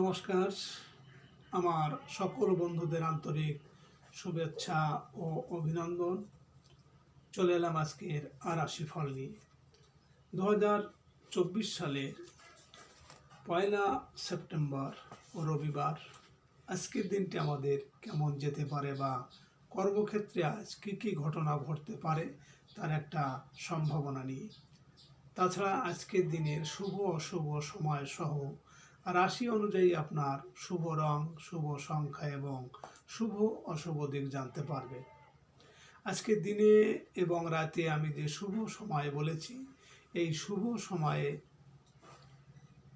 নমস্কার। আমার সকল বন্ধুদের আন্তরিক শুভেচ্ছা ও অভিনন্দন। চলে এলাম আজকের আর আশি ফল নিয়ে। দু হাজার চব্বিশ সালে পয়লা সেপ্টেম্বর ও রবিবার, আজকের দিনটি আমাদের কেমন যেতে পারে বা কর্মক্ষেত্রে আজ কী কী ঘটনা ঘটতে পারে তার একটা সম্ভাবনা নিয়ে। তাছাড়া আজকের দিনের শুভ, অশুভ সময় সহ রাশি অনুযায়ী আপনার শুভ রং, শুভ সংখ্যা এবং শুভ অশুভ দিক জানতে পারবে। আজকে দিনে এবং রাতে আমি যে শুভ সময় বলেছি, এই শুভ সময়ে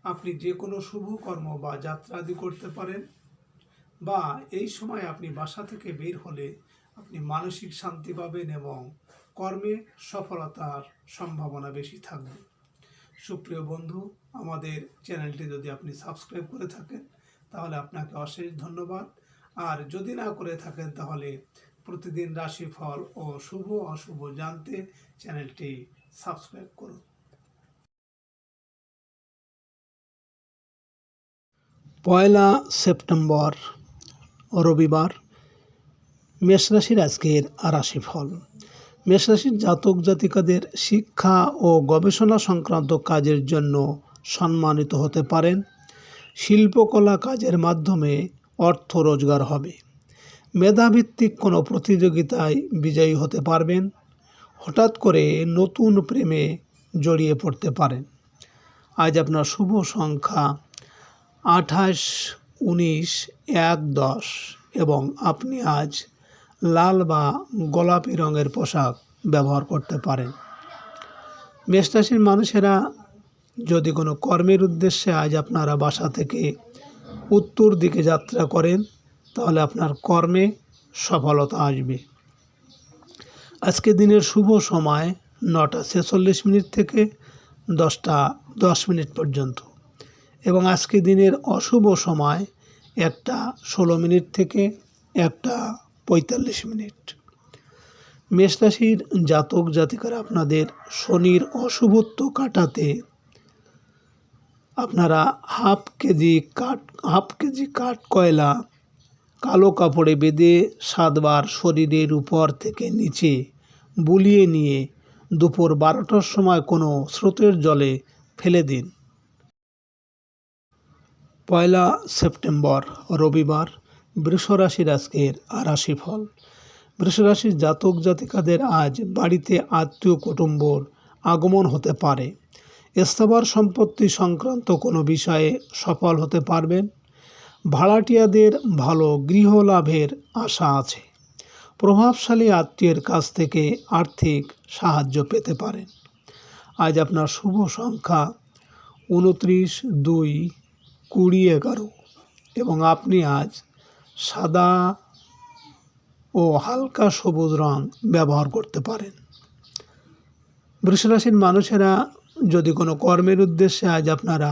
আপনি যে কোনো শুভ কর্ম বা যাত্রা আদি করতে পারেন বা এই সময় আপনি বাসা থেকে বের হলে আপনি মানসিক শান্তি পাবেন এবং কর্মে সফলতার সম্ভাবনা বেশি থাকবে। সুপ্রিয় বন্ধু আমাদের চ্যানেলটি যদি আপনি সাবস্ক্রাইব করে থাকেন, তাহলে আপনাকে অশেষ ধন্যবাদ। আর যদি না করে থাকেন, তাহলে প্রতিদিন রাশিফল ও শুভ অশুভ জানতে চ্যানেলটি সাবস্ক্রাইব করুন। পয়লা সেপ্টেম্বর, রবিবার মেষরাশির আজকের রাশিফল। মেষরাশির জাতক জাতিকাদের শিক্ষা ও গবেষণা সংক্রান্ত কাজের জন্য সম্মানিত হতে পারেন। শিল্পকলা কাজের মাধ্যমে অর্থ রোজগার হবে। মেধাভিত্তিক কোনো প্রতিযোগিতায় বিজয়ী হতে পারবেন। হঠাৎ করে নতুন প্রেমে জড়িয়ে পড়তে পারেন। আজ আপনার শুভ সংখ্যা আঠাশ, উনিশ, এক, দশ এবং আপনি আজ লাল বা গোলাপি রঙের পোশাক ব্যবহার করতে পারেন। মেষরাশির মানুষেরা যদি কোনো কর্মের উদ্দেশ্যে আজ আপনারা বাসা থেকে উত্তর দিকে যাত্রা করেন, তাহলে আপনার কর্মে সফলতা আসবে। আজকে দিনের শুভ সময় নটা ছেচল্লিশ মিনিট থেকে দশটা দশ মিনিট পর্যন্ত। এবং আজকে দিনের অশুভ সময় একটা ষোলো মিনিট থেকে একটা পঁয়তাল্লিশ মিনিট। মেষরাশির জাতক জাতিকারা আপনাদের শনির অশুভত্ব কাটাতে আপনারা হাফ কেজি কাঠ, হাফ কেজি কাঠ কয়লা কালো কাপড়ে বেঁধে সাতবার শরীরের উপর থেকে নিচে বুলিয়ে নিয়ে দুপুর বারোটার সময় কোনো স্রোতের জলে ফেলে দিন। পয়লা সেপ্টেম্বর, রবিবার, বৃষরাশির আজকের রাশিফল বৃষরাশির জাতক জাতিকাদের আজ বাড়িতে আত্মীয় কুটুম্বর আগমন হতে পারে। স্থাবর সম্পত্তি সংক্রান্ত কোনো বিষয়ে সফল হতে পারবেন। ভাড়াটিয়াদের ভালো গৃহ লাভের আশা আছে। প্রভাবশালী আত্মীয়ের কাছ থেকে আর্থিক সাহায্য পেতে পারেন। আজ আপনার শুভ সংখ্যা উনত্রিশ, দুই, কুড়ি, এগারো এবং আপনি আজ সাদা ও হালকা সবুজ রং ব্যবহার করতে পারেন। বৃষরাশির মানুষেরা যদি কোনো কর্মের উদ্দেশ্যে আজ আপনারা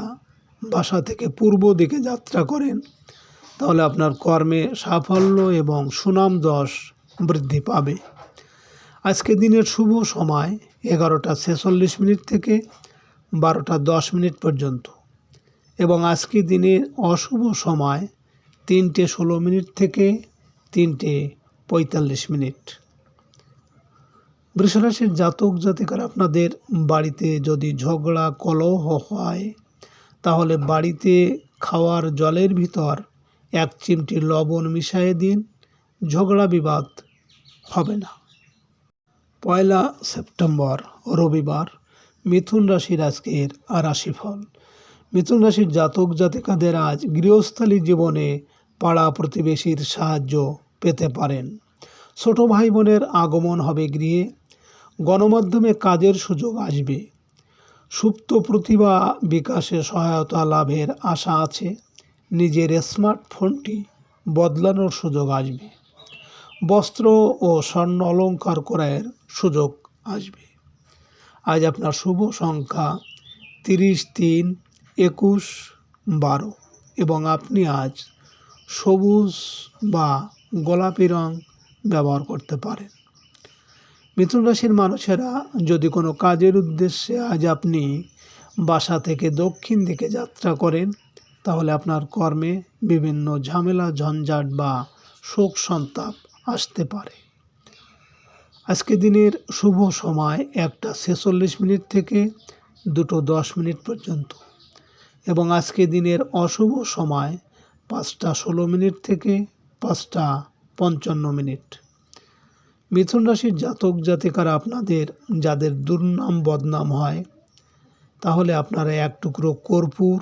বাসা থেকে পূর্ব দিকে যাত্রা করেন, তাহলে আপনার কর্মে সাফল্য এবং সুনাম দশ বৃদ্ধি পাবে। আজকে দিনের শুভ সময় এগারোটা ছেচল্লিশ মিনিট থেকে বারোটা দশ মিনিট পর্যন্ত এবং আজকে দিনের অশুভ সময় তিনটে ষোলো মিনিট থেকে তিনটে পঁয়তাল্লিশ মিনিট। বৃষরাশির জাতক জাতিকার আপনাদের বাড়িতে যদি ঝগড়া, কলহ হয়, তাহলে বাড়িতে খাওয়ার জলের ভিতর এক চিমটি লবণ মিশিয়ে দিন, ঝগড়া বিবাদ হবে না। পয়লা সেপ্টেম্বর, রবিবার, মিথুন রাশির আজকের রাশিফল। মিথুন রাশির জাতক জাতিকাদের আজ গৃহস্থালী জীবনে পাড়া প্রতিবেশীর সাহায্য পেতে পারেন। ছোট ভাই বোনের আগমন হবে গৃহে। গণমাধ্যমে কাজের সুযোগ আসবে। সুপ্ত প্রতিভা বিকাশে সহায়তা লাভের আশা আছে। নিজের স্মার্টফোনটি বদলানোর সুযোগ আসবে। বস্ত্র ও স্বর্ণ অলঙ্কার ক্রয়ের সুযোগ আসবে। আজ আপনার শুভ সংখ্যা তিরিশ তিন একুশ বারো এবং আপনি আজ সবুজ বা গোলাপি রং ব্যবহার করতে পারেন। মিথুন রাশির মানুষেরা যদি কোনো কাজের উদ্দেশ্যে আজ আপনি বাসা থেকে দক্ষিণ দিকে যাত্রা করেন, তাহলে আপনার কর্মে বিভিন্ন ঝামেলা, ঝঞ্ঝাট বা শোক সন্তাপ আসতে পারে। আজকে দিনের শুভ সময় একটা ছেচল্লিশ মিনিট থেকে দুটো দশ মিনিট পর্যন্ত। এবং আজকে দিনের অশুভ সময় পাঁচটা ষোলো মিনিট থেকে পাঁচটা পঞ্চান্ন মিনিট। মিথুন রাশির জাতক জাতিকারা আপনাদের, যাদের দুর্নাম বদনাম হয়, তাহলে আপনারা এক টুকরো কর্পূর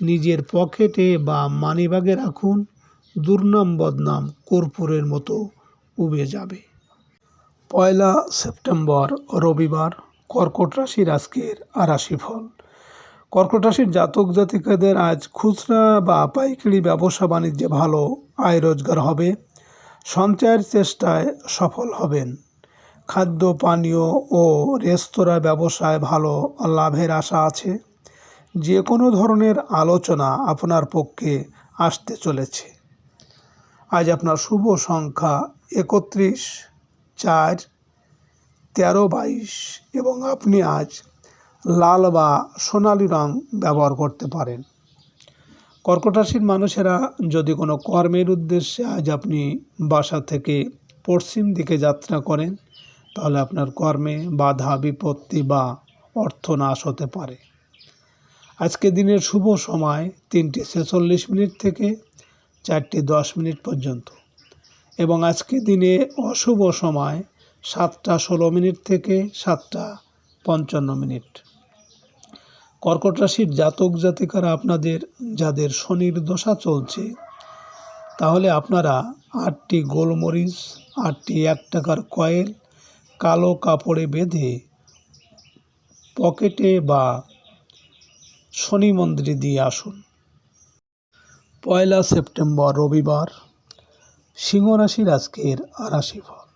নিজের পকেটে বা মানিব্যাগে রাখুন, দুর্নাম বদনাম কর্পূরের মতো উবে যাবে। পয়লা সেপ্টেম্বর, রবিবার, কর্কট রাশির আজকের রাশিফল। কর্কট রাশির জাতক জাতিকাদের আজ খুচরা বা পাইকারি ব্যবসা বাণিজ্যে ভালো আয় রোজগার হবে। সঞ্চয়ের চেষ্টায় সফল হবেন। খাদ্য, পানীয় ও রেস্তোরাঁ ব্যবসায় ভালো লাভের আশা আছে। যে কোনো ধরনের আলোচনা আপনার পক্ষে আসতে চলেছে। আজ আপনার শুভ সংখ্যা একত্রিশ, চার, তেরো, বাইশ এবং আপনি আজ লাল বা সোনালি রং ব্যবহার করতে পারেন। কর্কট রাশির মানুষেরা যদি কোনো কর্মের উদ্দেশ্যে আজ আপনি বাসা থেকে পশ্চিম দিকে যাত্রা করেন, তাহলে আপনার কর্মে বাধা, বিপত্তি বা অর্থনাশ হতে পারে। আজকে দিনের শুভ সময় তিনটে ছেচল্লিশ মিনিট থেকে চারটে দশ মিনিট পর্যন্ত এবং আজকে দিনে অশুভ সময় সাতটা ষোলো মিনিট থেকে সাতটা পঞ্চান্ন মিনিট। কর্কট রাশির জাতক জাতিকারা আপনাদের, যাদের শনির দশা চলছে, তাহলে আপনারা আটটি গোলমরিচ, আটটি এক টাকার কয়েল, কালো কাপড়ে বেঁধে পকেটে বা শনি মন্দিরে দিয়ে আসুন। পয়লা সেপ্টেম্বর রবিবার, সিংহ রাশির আজকের রাশি ফল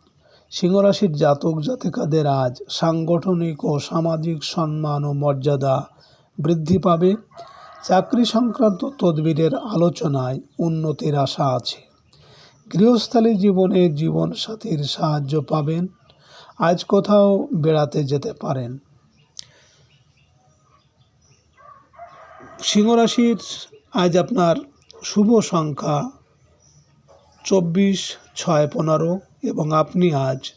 সিংহ রাশির জাতক জাতিকাদের আজ সাংগঠনিক ও সামাজিক সম্মান ও মর্যাদা বৃদ্ধি পাবে। চাকরি সংক্রান্ত তদবিরের আলোচনায় উন্নতির আশা আছে। গৃহস্থালী জীবনে জীবনসাথীর সাহায্য পাবেন। আজ কোথাও বেড়াতে যেতে পারেন। সিংহরাশির আজ আপনার শুভ সংখ্যা চব্বিশ, ছয়, পনেরো এবং আপনি আজ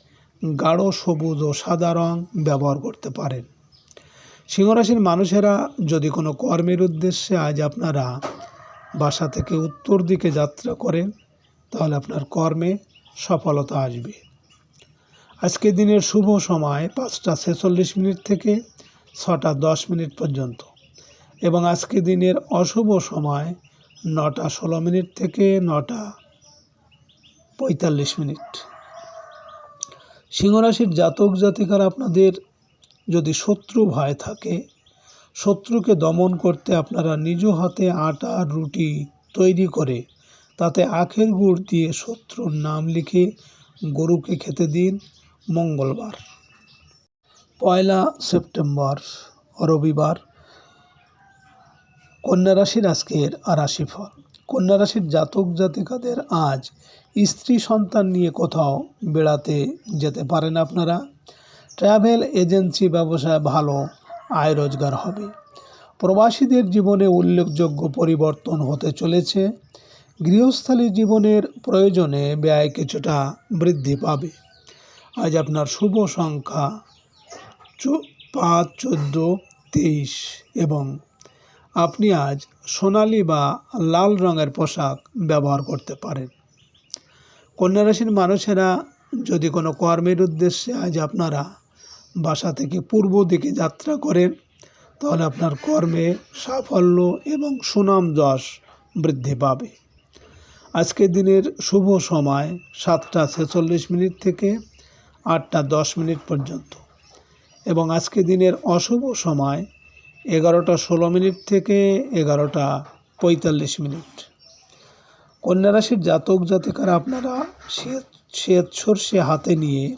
গাঢ়, সবুজ ও সাদা রং ব্যবহার করতে পারেন। সিংহরাশির মানুষেরা যদি কোনো কর্মের উদ্দেশ্যে আজ আপনারা বাসা থেকে উত্তর দিকে যাত্রা করেন, তাহলে আপনার কর্মে সফলতা আসবে। আজকে দিনের শুভ সময় পাঁচটা ছেচল্লিশ মিনিট থেকে ছটা দশ মিনিট পর্যন্ত এবং আজকে দিনের অশুভ সময় নটা ষোলো মিনিট থেকে নটা পঁয়তাল্লিশ মিনিট। সিংহরাশির জাতক জাতিকার আপনাদের যদি শত্রু ভয় থাকে, শত্রুকে দমন করতে আপনারা নিজ হাতে আটা, রুটি তৈরি করে তাতে আখের গুড় দিয়ে শত্রুর নাম লিখে গরুকে খেতে দিন মঙ্গলবার। পয়লা সেপ্টেম্বর, রবিবার। কন্যা রাশির আজকের রাশিফল। কন্যা রাশির জাতক জাতিকাদের আজ স্ত্রী সন্তান নিয়ে কোথাও বেড়াতে যেতে পারেন আপনারা। ট্রাভেল এজেন্সি ব্যবসায় ভালো, আয় রোজগার হবে। প্রবাসীদের জীবনে উল্লেখযোগ্য পরিবর্তন হতে চলেছে। গৃহস্থালী জীবনের প্রয়োজনে ব্যয় কিছুটা বৃদ্ধি পাবে। আজ আপনার শুভ সংখ্যা পাঁচ, চোদ্দ, তেইশ এবং আপনি আজ সোনালি বা লাল রঙের পোশাক ব্যবহার করতে পারেন। কন্যা রাশির মানুষেরা যদি কোনো কর্মের উদ্দেশ্যে আজ আপনারা বাসা থেকে পূর্ব দিকে যাত্রা করেন, তাহলে আপনার কর্মে সাফল্য এবং সুনাম যশ বৃদ্ধি পাবে। আজকের দিনের শুভ সময় সাতটা ছেচল্লিশ মিনিট থেকে আটটা দশ মিনিট পর্যন্ত। এবং আজকে দিনের অশুভ সময় এগারোটা ষোলো মিনিট থেকে এগারোটা পঁয়তাল্লিশ মিনিট। কন্যা রাশির জাতক জাতিকারা আপনারা শ্বেত সর্ষে হাতে নিয়ে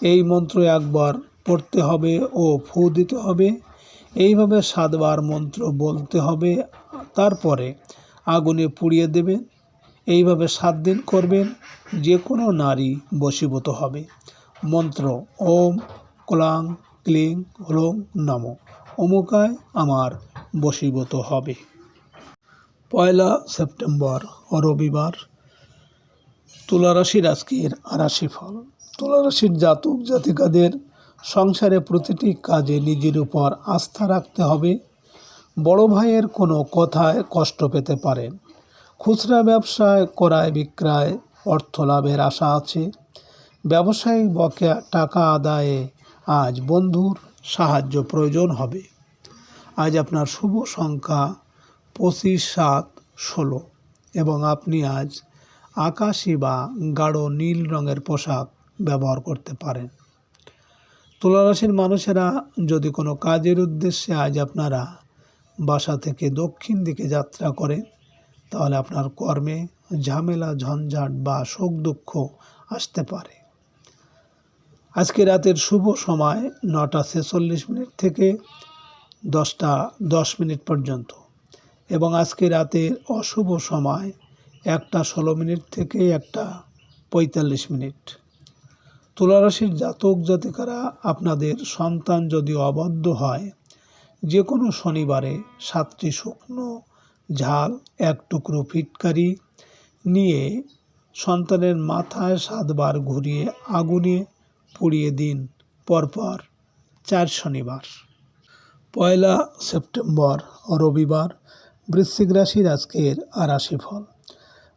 এই মন্ত্র একবার পড়তে হবে ও ফু দিতে হবে। এইভাবে সাতবার মন্ত্র বলতে হবে। তারপরে আগুনে পুড়িয়ে দেবেন। এইভাবে সাত দিন করবেন। যে কোনো নারী বশীভূত হবে। মন্ত্র ওম ক্লাং ক্লিং হ্লং নম। অমুকায় আমার বশীভূত হবে। পয়লা সেপ্টেম্বর, রবিবার। তুলারাশির আজকের আরাশি ফল তুলারাশির জাতক জাতিকাদের সংসারে প্রতিটি কাজে নিজের উপর আস্থা রাখতে হবে। বড় ভাইয়ের কোনো কথায় কষ্ট পেতে পারেন খুচরা ব্যবসায় ক্রয় বিক্রয়, অর্থ লাভের আশা আছে। ব্যবসায়িক বকেয়া টাকা আদায়ে আজ বন্ধুর সাহায্য প্রয়োজন হবে। আজ আপনার শুভ সংখ্যা পঁচিশ সাত ষোলো এবং আপনি আজ আকাশি বা গাঢ় নীল রঙের পোশাক ব্যবহার করতে পারেন। তুলারাশির মানুষেরা যদি কোনো কাজের উদ্দেশ্যে আজ আপনারা বাসা থেকে দক্ষিণ দিকে যাত্রা করেন, তাহলে আপনার কর্মে ঝামেলা, ঝঞ্ঝাট বা শোক দুঃখ আসতে পারে। আজকে রাতের শুভ সময় নটা ছেচল্লিশ মিনিট থেকে দশটা দশ মিনিট পর্যন্ত এবং আজকে রাতের অশুভ সময় একটা ষোলো মিনিট থেকে একটা পঁয়তাল্লিশ মিনিট। তুলারাশির জাতক জাতিকারা আপনাদের সন্তান যদি অবদ্ধ হয় যে কোনো শনিবারে সাতটি শুকনো ঝাল, এক টুকরো ফিটকারি নিয়ে সন্তানের মাথায় সাতবার ঘুরিয়ে আগুনে পুড়িয়ে দিন, পরপর চার শনিবার। পয়লা সেপ্টেম্বর, রবিবার, বৃশ্চিক রাশির আজকের রাশি ফল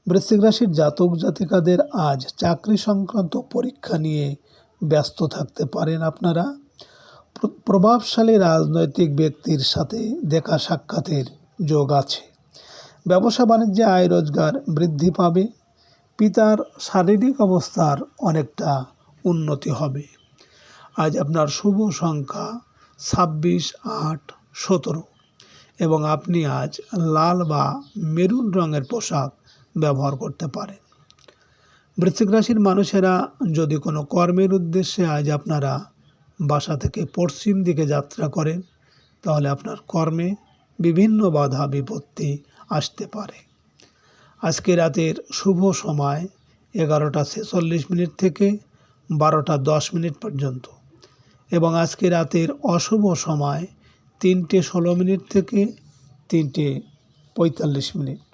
বৃশ্চিক রাশির জাতক জাতিকাদের আজ চাকরি সংক্রান্ত পরীক্ষা নিয়ে ব্যস্ত থাকতে পারেন আপনারা। প্রভাবশালী রাজনৈতিক ব্যক্তির সাথে দেখা সাক্ষাতের যোগ আছে। ব্যবসা বাণিজ্যে আয় রোজগার বৃদ্ধি পাবে, পিতার শারীরিক অবস্থার অনেকটা উন্নতি হবে। আজ আপনার শুভ সংখ্যা ছাব্বিশ, আট, সতেরো এবং আপনি আজ লাল বা মেরুন রঙের পোশাক ব্যবহার করতে পারেন বৃশ্চিক রাশির মানুষেরা যদি কোনো কর্মের উদ্দেশ্যে আজ আপনারা বাসা থেকে পশ্চিম দিকে যাত্রা করেন, তাহলে আপনার কর্মে বিভিন্ন বাধা, বিপত্তি আসতে পারে। আজকে রাতের শুভ সময় এগারোটা ছেচল্লিশ মিনিট থেকে বারোটা দশ মিনিট পর্যন্ত এবং আজকে রাতের অশুভ সময় তিনটে ষোলো মিনিট থেকে তিনটে পঁয়তাল্লিশ মিনিট।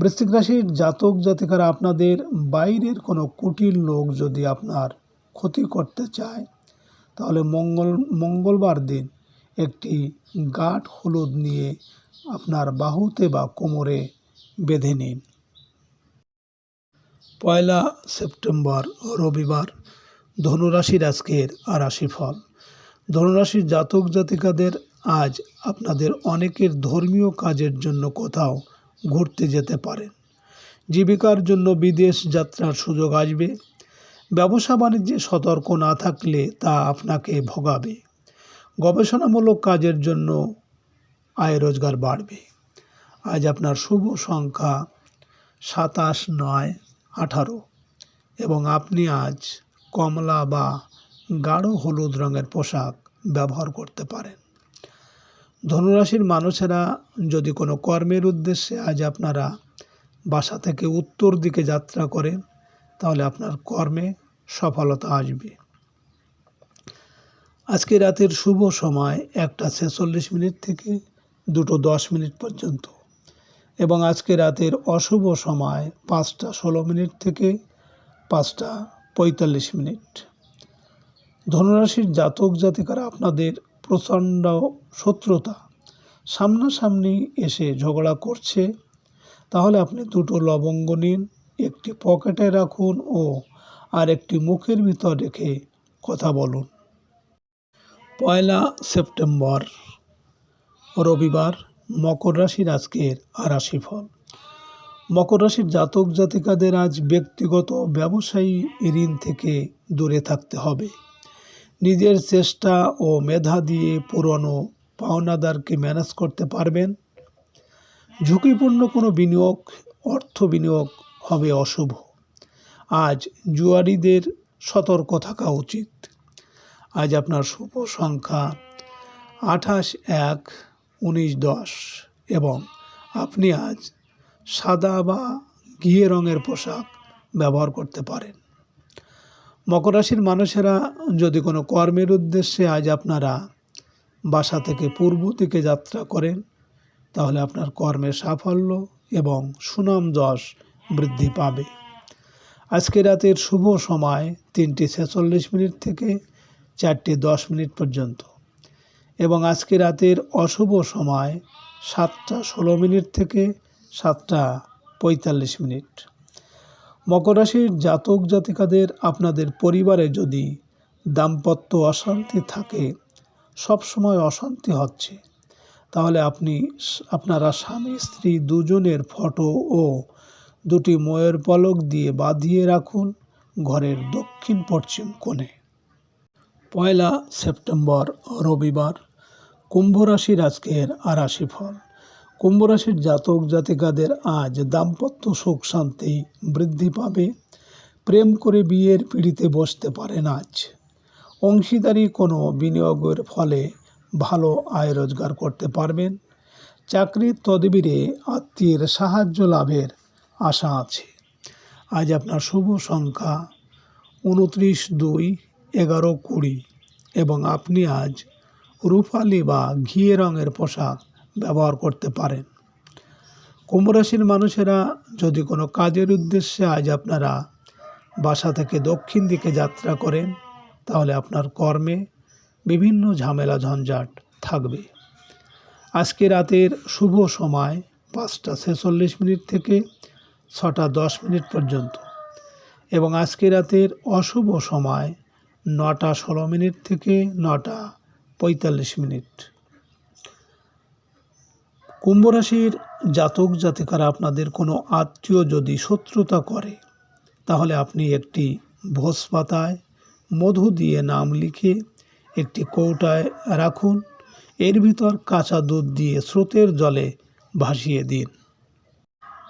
বৃশ্চিক রাশির জাতক জাতিকারা আপনাদের বাইরের কোনো কুটির লোক যদি আপনার ক্ষতি করতে চায়, তাহলে মঙ্গল, মঙ্গলবার দিন একটি গাঢ় হলুদ নিয়ে আপনার বাহুতে বা কোমরে বেঁধে নিন। পয়লা সেপ্টেম্বর, রবিবার, ধনুরাশির আজকের রাশি ফল ধনুরাশির জাতক জাতিকাদের আজ আপনাদের অনেকের ধর্মীয় কাজের জন্য কোথাও ঘুরতে যেতে পারেন। জীবিকার জন্য বিদেশ যাত্রার সুযোগ আসবে। ব্যবসা বাণিজ্যে সতর্ক না থাকলে তা আপনাকে ভোগাবে। গবেষণামূলক কাজের জন্য আয় রোজগার বাড়বে। আজ আপনার শুভ সংখ্যা সাতাশ নয় আঠারো এবং আপনি আজ কমলা বা গাঢ় হলুদ রঙের পোশাক ব্যবহার করতে পারেন। ধনুরাশির মানুষেরা যদি কোনো কর্মের উদ্দেশ্যে আজ আপনারা বাসা থেকে উত্তর দিকে যাত্রা করেন, তাহলে আপনার কর্মে সফলতা আসবে। আজকে রাতের শুভ সময় একটা ছেচল্লিশ মিনিট থেকে দুটো দশ মিনিট পর্যন্ত এবং আজকে রাতের অশুভ সময় পাঁচটা ষোলো মিনিট থেকে পাঁচটা পঁয়তাল্লিশ মিনিট। ধনুরাশির জাতক জাতিকারা আপনাদের প্রচণ্ড শত্রুতা। সামনাসামনি এসে ঝগড়া করছে। তাহলে আপনি দুটো লবঙ্গ নিন, একটি পকেটে রাখুন ও আর একটি মুখের ভিতর রেখে কথা বলুন। পয়লা সেপ্টেম্বর, রবিবার, মকর রাশির আজকের রাশি ফল মকর রাশির জাতক জাতিকাদের আজ ব্যক্তিগত, ব্যবসায়ী ঋণ থেকে দূরে থাকতে হবে। নিজের চেষ্টা ও মেধা দিয়ে পুরনো পাওনাদারকে ম্যানেজ করতে পারবেন। ঝুঁকিপূর্ণ কোনো বিনিয়োগ, অর্থ বিনিয়োগ হবে অশুভ। আজ জুয়ারিদের সতর্ক থাকা উচিত। আজ আপনার শুভ সংখ্যা আঠাশ, এক, উনিশ, দশ এবং আপনি আজ সাদা বা ঘিয়ে রঙের পোশাক ব্যবহার করতে পারেন। মকর রাশির মানুষেরা যদি কোনো কর্মের উদ্দেশ্যে আজ আপনারা বাসা থেকে পূর্ব দিকে যাত্রা করেন, তাহলে আপনার কর্মের সাফল্য এবং সুনাম যশ বৃদ্ধি পাবে। আজকে রাতের শুভ সময় তিনটি ছেচল্লিশ মিনিট থেকে চারটি দশ মিনিট পর্যন্ত এবং আজকে রাতের অশুভ সময় সাতটা ষোলো মিনিট থেকে সাতটা পঁয়তাল্লিশ মিনিট। মকর রাশির জাতক জাতিকাদের আপনাদের পরিবারে যদি দাম্পত্য অশান্তি থাকে সব সময় অশান্তি হচ্ছে। তাহলে আপনি আপনারা স্বামী, স্ত্রী দুজনের ফটো ও দুটি ময়ের পলক দিয়ে বাঁধিয়ে রাখুন ঘরের দক্ষিণ পশ্চিম কোণে। পয়লা সেপ্টেম্বর, রবিবার, কুম্ভ রাশির আজকের আরাশি ফল। কুম্ভ রাশির জাতক জাতিকাদের আজ দাম্পত্য সুখ শান্তি বৃদ্ধি পাবে। প্রেম করে বিয়ের পিড়িতে বসতে পারেন আজ। অংশীদারি কোনো বিনিয়োগের ফলে ভালো আয় রোজগার করতে পারবেন। চাকরির তদবিরে আত্মীয়ের সাহায্য লাভের আশা আছে। আজ আপনার শুভ সংখ্যা উনত্রিশ দুই এগারো কুড়ি এবং আপনি আজ রূপালি বা ঘিয়ে রঙের পোশাক ব্যবহার করতে পারেন। কুম্ভ রাশির মানুষেরা যদি কোনো কাজের উদ্দেশ্যে আজ আপনারা বাসা থেকে দক্ষিণ দিকে যাত্রা করেন, তাহলে আপনার কর্মে বিভিন্ন ঝামেলা ঝঞ্ঝাট থাকবে। আজকে রাতের শুভ সময় পাঁচটা ছেচল্লিশ মিনিট থেকে ছটা দশ মিনিট পর্যন্ত এবং আজকে রাতের অশুভ সময় নটা ষোলো মিনিট থেকে নটা পঁয়তাল্লিশ মিনিট। কুম্ভ রাশির জাতক জাতিকারা আপনাদের কোনো আত্মীয় যদি শত্রুতা করে, তাহলে আপনি একটি ভোজ পাতায় মধু দিয়ে নাম লিখে একটি কৌটায় রাখুন। এর ভিতর কাঁচা দুধ দিয়ে স্রোতের জলে ভাসিয়ে দিন।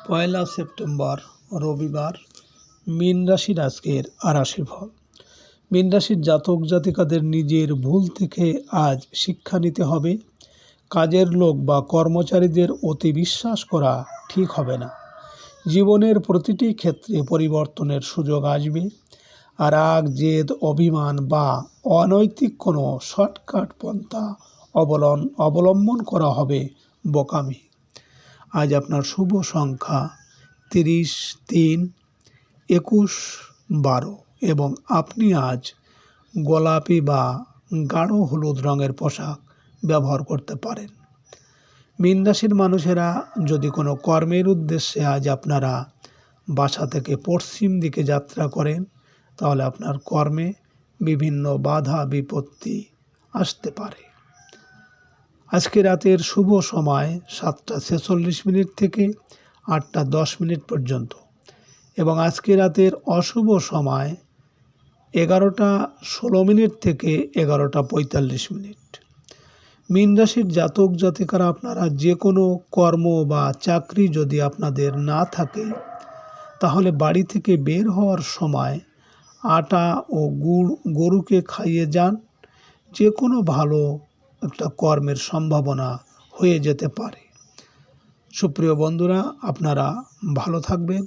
পয়লা সেপ্টেম্বর, রবিবার, মীন রাশির আজকের আরাশি ফল মীন রাশির জাতক জাতিকাদের নিজের ভুল থেকে আজ শিক্ষা নিতে হবে। কাজের লোক বা কর্মচারীদের অতি বিশ্বাস করা ঠিক হবে না। জীবনের প্রতিটি ক্ষেত্রে পরিবর্তনের সুযোগ আসবে আর রাগ জেদ, অভিমান বা অনৈতিক কোনো শর্টকাট পন্থা অবলম্বন অবলম্বন করা হবে বোকামি। আজ আপনার শুভ সংখ্যা তিরিশ, তিন, একুশ, বারো এবং আপনি আজ গোলাপি বা গাঢ় হলুদ রঙের পোশাক ব্যবহার করতে পারেন। মীন মানুষেরা যদি কোনো কর্মের উদ্দেশ্যে আজ আপনারা বাসা থেকে পশ্চিম দিকে যাত্রা করেন, তাহলে আপনার কর্মে বিভিন্ন বাধা, বিপত্তি আসতে পারে। আজকে রাতের শুভ সময় সাতটা ছেচল্লিশ মিনিট থেকে আটটা দশ মিনিট পর্যন্ত এবং আজকে রাতের অশুভ সময় এগারোটা ষোলো মিনিট থেকে এগারোটা পঁয়তাল্লিশ মিনিট। মীন রাশির জাতক জাতিকারা আপনারা যে কোনো কর্ম বা চাকরি যদি আপনাদের না থাকে, তাহলে বাড়ি থেকে বের হওয়ার সময় আটা ও গুড় গরুকে খাইয়ে যান। যে কোনো ভালো একটা কর্মের সম্ভাবনা হয়ে যেতে পারে। সুপ্রিয় বন্ধুরা, আপনারা ভালো থাকবেন।